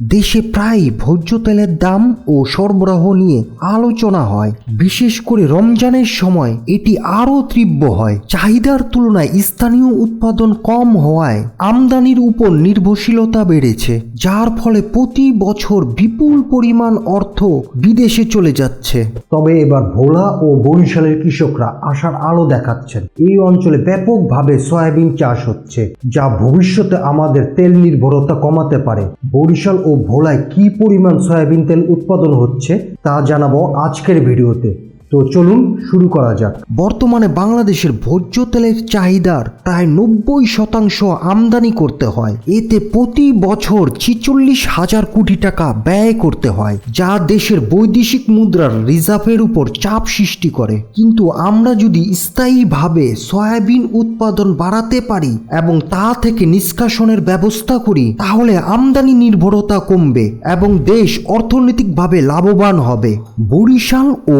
দেশে প্রায় ভোজ্য তেলের দাম ও সরবরাহ নিয়ে আলোচনা হয়। বিশেষ করে রমজানের সময় এটি আরও তীব্র হয়। চাহিদার তুলনায় স্থানীয় উৎপাদন কম হওয়ায় আমদানির উপর নির্ভরশীলতা বেড়েছে, যার ফলে প্রতি বছর বিপুল পরিমাণ অর্থ বিদেশে চলে যাচ্ছে। তবে এবার ভোলা ও বরিশালের কৃষকরা আশার আলো দেখাচ্ছেন। এই অঞ্চলে ব্যাপকভাবে সয়াবিন চাষ হচ্ছে, যা ভবিষ্যতে আমাদের তেল নির্ভরতা কমাতে পারে। বরিশাল ও ভোলায় কি পরিমাণ সয়াবিন তেল উৎপাদন হচ্ছে তা জানাব আজকের ভিডিওতে। তো চলুন শুরু করা যাক। বর্তমানে বাংলাদেশের ভোজ্য তেলের চাহিদার প্রায় নব্বই শতাংশ আমদানি করতে হয়। এতে প্রতি বছর ছিচল্লিশ হাজার কোটি টাকা ব্যয় করতে হয়, যা দেশের বৈদেশিক মুদ্রার রিজার্ভের উপর চাপ সৃষ্টি করে। কিন্তু আমরা যদি স্থায়ীভাবে সয়াবিন উৎপাদন বাড়াতে পারি এবং তা থেকে নিষ্কাশনের ব্যবস্থা করি, তাহলে আমদানি নির্ভরতা কমবে এবং দেশ অর্থনৈতিকভাবে লাভবান হবে। বরিশাল ও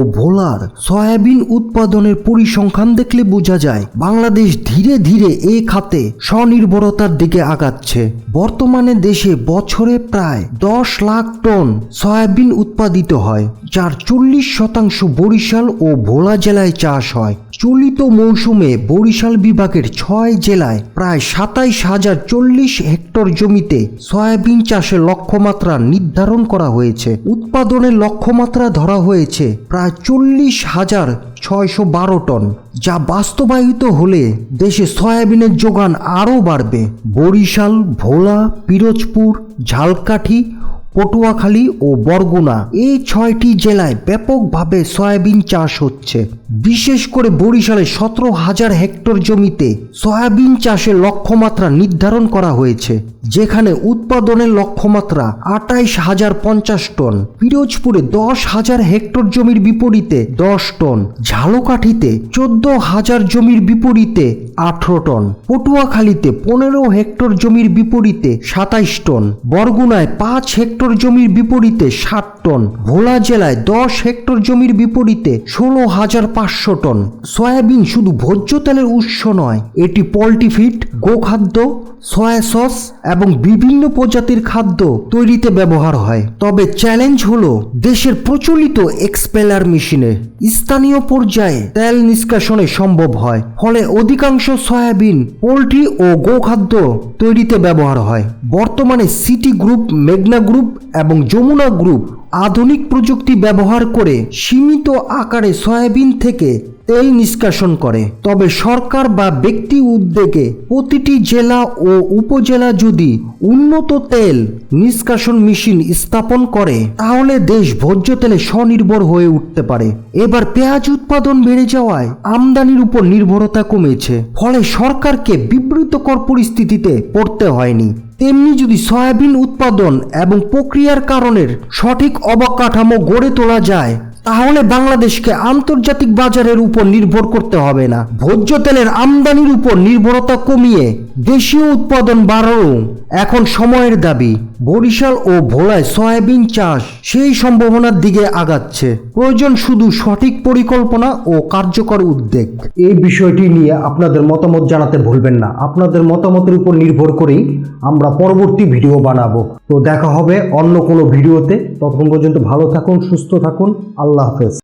ভোলার সয়াবিন উৎপাদনের পরিসংখ্যান দেখলে বোঝা যায়, বাংলাদেশ ধীরে ধীরে এ খাতে স্বনির্ভরতার দিকে আগাচ্ছে। বর্তমানে দেশে বছরে প্রায় দশ লাখ টন সয়াবিন উৎপাদিত হয়, যার চল্লিশ শতাংশ বরিশাল ও ভোলা জেলায় চাষ হয়। চলিত মৌসুমে বরিশাল বিভাগের ছয় জেলায় প্রায় সাতাইশ হাজার চল্লিশ হেক্টর জমিতে সয়াবিন চাষের লক্ষ্যমাত্রা নির্ধারণ করা হয়েছে। উৎপাদনের লক্ষ্যমাত্রা ধরা হয়েছে প্রায় চল্লিশ হাজার ছয়শো বারো টন, যা বাস্তবায়িত হলে দেশে সয়াবিনের যোগান আরও বাড়বে। বরিশাল, ভোলা, পিরোজপুর, ঝালকাঠি, পটুয়াখালী ও বরগুনা এই ছয়টি জেলায় ব্যাপকভাবে সয়াবিন চাষ হচ্ছে। বিশেষ করে বরিশালে সতেরো হাজার হেক্টর জমিতে সয়াবিন চাষের লক্ষ্যমাত্রা নির্ধারণ করা হয়েছে, যেখানে উৎপাদনের লক্ষ্যমাত্রা আটাইশ হাজার পঞ্চাশ টন, পিরোজপুরে দশ হাজার হেক্টর জমির বিপরীতে দশ টন, ঝালকাঠিতে চোদ্দ হাজার জমির বিপরীতে আঠারো টন, পটুয়াখালীতে পনেরো হেক্টর জমির বিপরীতে সাতাইশ টন, বরগুনায় পাঁচ হেক্টর জমির বিপরীতে ষাট টন, ভোলা জেলায় দশ হেক্টর জমির বিপরীতে ষোলো হাজার পাঁচশো টন। সয়াবিন শুধু ভোজ্য তেলের উৎস নয় এটি পোলট্রি ফিড গোখাদ্য সয়া সস এবং বিভিন্ন প্রজাতির খাদ্য তৈরিতে ব্যবহার হয়। তবে চ্যালেঞ্জ হলো দেশের প্রচলিত এক্সপেলার মেশিনে স্থানীয় পর্যায়ে তেল নিষ্কাশনে সম্ভব হয়। ফলে অধিকাংশ সয়াবিন, পোলট্রি ও গোখাদ্য তৈরিতে ব্যবহার হয়। বর্তমানে সিটি গ্রুপ, মেঘনা গ্রুপ এবং যমুনা গ্রুপ আধুনিক প্রযুক্তি ব্যবহার করে সীমিত আকারে সয়াবিন থেকে তেল নিষ্কাশন করে। তবে সরকার বা ব্যক্তি উদ্যোগে প্রতিটি জেলা ও উপজেলা যদি উন্নত তেল নিষ্কাশন মেশিন স্থাপন করে, তাহলে দেশ ভোজ্য তেলে স্বনির্ভর হয়ে উঠতে পারে। এবার পেঁয়াজ উৎপাদন বেড়ে যাওয়ায় আমদানির উপর নির্ভরতা কমেছে। ফলে সরকারকে বিব্রতকর পরিস্থিতিতে পড়তে হয়নি। তেমনি যদি সয়াবিন উৎপাদন এবং প্রক্রিয়ার কারণের সঠিক অবকাঠামো গড়ে তোলা যায় তাহলে বাংলাদেশকে আন্তর্জাতিক বাজারের উপর নির্ভর করতে হবে না। ভোজ্য তেলের আমদানির উপর নির্ভরতা কমিয়ে দেশীয় উৎপাদন বাড়ানো। এখন সময়ের দাবি, বরিশাল ও ভোলায় সয়াবিন চাষ সেই সম্ভাবনার দিকে আগাচ্ছে। প্রয়োজন শুধু সঠিক পরিকল্পনা ও কার্যকর উদ্যোগ। এই বিষয়টি নিয়ে আপনাদের মতামত জানাতে ভুলবেন না। আপনাদের মতামতের উপর নির্ভর করেই আমরা পরবর্তী ভিডিও বানাবো। তো দেখা হবে অন্য কোনো ভিডিওতে। ততক্ষণ পর্যন্ত ভালো থাকুন, সুস্থ থাকুন। আল্লাহ হাফেজ।